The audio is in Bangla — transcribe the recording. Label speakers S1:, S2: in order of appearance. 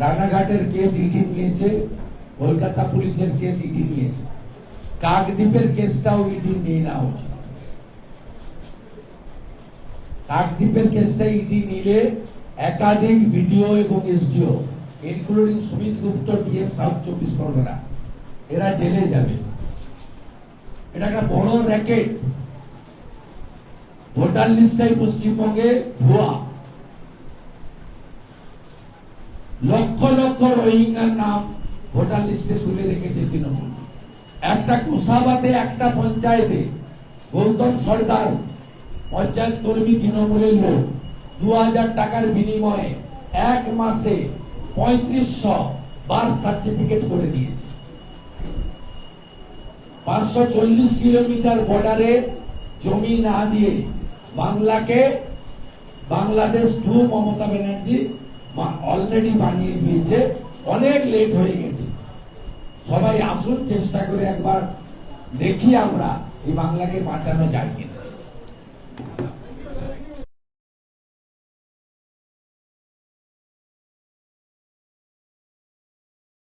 S1: রানাঘাটের কেস ইডি নিয়েছে, কলকাতা পুলিশের কেস ইডি নিয়েছে। কাকদ্বীপের কেসটাও ইডি নিয়ে নেওয়া উচিত কাকদ্বীপের কেসটা ইডি নিলে একাধিক ভিডিও এবং SDO including Sumit Gupta, DM south চব্বিশ পরগনা, এরা জেলে যাবে। এটা একটা বড় র্যাকেট। ভোটার লিস্টটাই পশ্চিমবঙ্গে ভুয়া। লক্ষ লক্ষ রোহিঙ্গার নাম ভোটার লিস্টে তুলে রেখেছে তৃণমূল। একটা কুসাবাতে, একটা পঞ্চায়েতে গৌতম সর্দার, পঞ্চায়েত কর্মী তৃণমূলের লোক দু হাজার টাকার বিনিময়ে এক মাসে পঁয়ত্রিশশো বার্থ সার্টিফিকেট করে দিয়েছে। পাঁচশো চল্লিশ কিলোমিটার বর্ডারে জমি না দিয়ে বাংলাকে, বাংলাদেশ টু মমতা ব্যানার্জি অলরেডি বানিয়ে দিয়েছে, অনেক লেট হয়ে গেছে। সবাই আসুন, চেষ্টা করে একবার দেখি আমরা এই বাংলাকে বাঁচানো যায় কিনা।